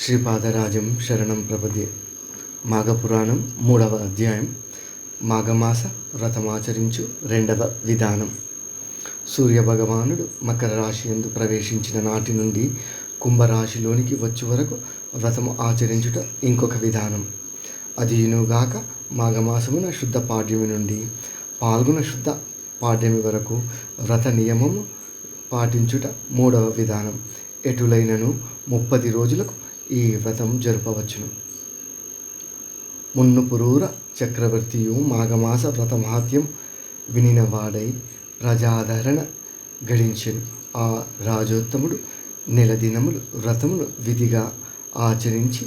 శ్రీపాదరాజం శరణం ప్రపదే మాఘపురాణం మూడవ అధ్యాయం. మాఘమాస వ్రతమాచరించు రెండవ విధానం. సూర్యభగవానుడు మకర రాశి ఎందు ప్రవేశించిన నాటి నుండి కుంభరాశిలోనికి వచ్చే వరకు వ్రతము ఆచరించుట ఇంకొక విధానం. అదీనుగాక మాఘమాసమున శుద్ధ పాడ్యమి నుండి పాల్గొన శుద్ధ పాడ్యమి వరకు వ్రత నియమము పాటించుట మూడవ విధానం. ఎటులైనను ముప్పది రోజులకు ఈ వ్రతం జరుపవచ్చును. మున్నుపురూర చక్రవర్తియు మాఘమాస వ్రతమహాత్యం వినినవాడై ప్రజాదరణ గడించెను. ఆ రాజోత్తముడు నెల దినములు వ్రతమును విధిగా ఆచరించి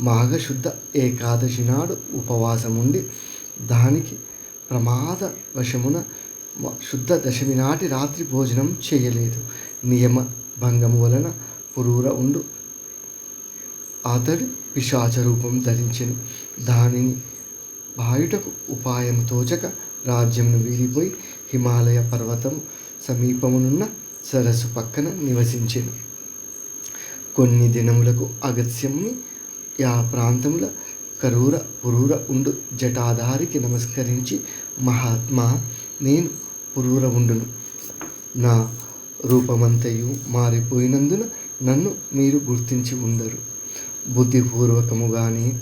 మాఘశుద్ధ ఏకాదశి నాడు ఉపవాసముండి దానికి ప్రమాద వశమున శుద్ధ దశమి నాటి రాత్రి భోజనం చేయలేదు. నియమ భంగము వలన పురూర ఉండు అతడు పిశాచ రూపం ధరించెను. దానిని బాయుటకు ఉపాయం తోచక రాజ్యంను వీడిపోయి హిమాలయ పర్వతం సమీపమునున్న సరస్సు పక్కన నివసించెను. కొన్ని దినములకు అగత్యంని ఆ ప్రాంతముల కరూర పురూర ఉండు జటాధారికి నమస్కరించి మహాత్మా నేను పురూర ఉండును. నా రూపమంతయు మారిపోయినందున నన్ను మీరు గుర్తించి ఉండరు బుద్ధిపూర్వకముగానే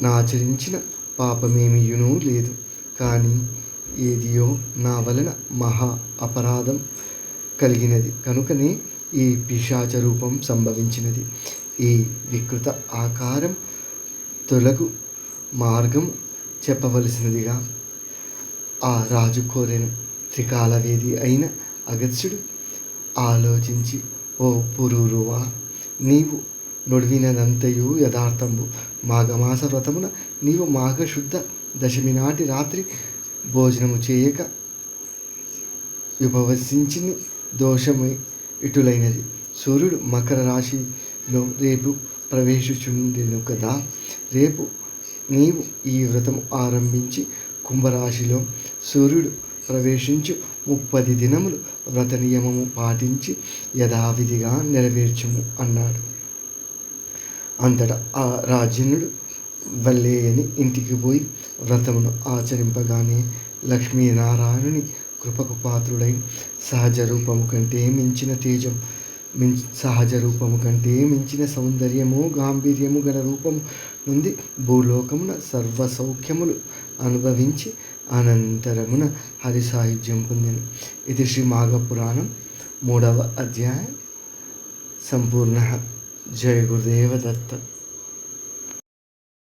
నాచరించిన పాపమేమియునూ లేదు. కానీ ఏదియో నా వలన మహా అపరాధం కలిగినది. కనుకనే ఈ పిశాచ రూపం సంభవించినది. ఈ వికృత ఆకారం తొలగు మార్గం చెప్పవలసినదిగా. ఆ రాజు కోరెను త్రికాలవేది అయిన అగత్యుడు ఆలోచించి ఓ పురూరువా నీవు నొడివినదంతయు యథార్థంబు. మాఘమాస వ్రతమున నీవు మాఘశుద్ధ దశమి నాటి రాత్రి భోజనము చేయక విభవసించి దోషమై ఇటులైనది. సూర్యుడు మకర రాశిలో రేపు ప్రవేశించుండెను కదా? రేపు నీవు ఈ వ్రతము ఆరంభించి కుంభరాశిలో సూర్యుడు ప్రవేశించు ముప్పది దినములు వ్రత నియమము పాటించి యథావిధిగా నెరవేర్చుము అన్నాడు. అంతటా ఆ రాజనుడు వల్లేయని ఇంటికి పోయి వ్రతమును ఆచరింపగానే లక్ష్మీనారాయణుని కృపకు పాత్రుడై సహజ రూపము కంటే మించిన తేజం మించి సహజ రూపము కంటే మించిన సౌందర్యము గాంభీర్యము గల రూపము నుండి భూలోకమున సర్వ సౌఖ్యములు అనుభవించి అనంతరమున హరి సాహిత్యం పొందాను. ఇది శ్రీ మాఘపురాణం మూడవ అధ్యాయం. సంపూర్ణ जय गुरुदेव दत्त।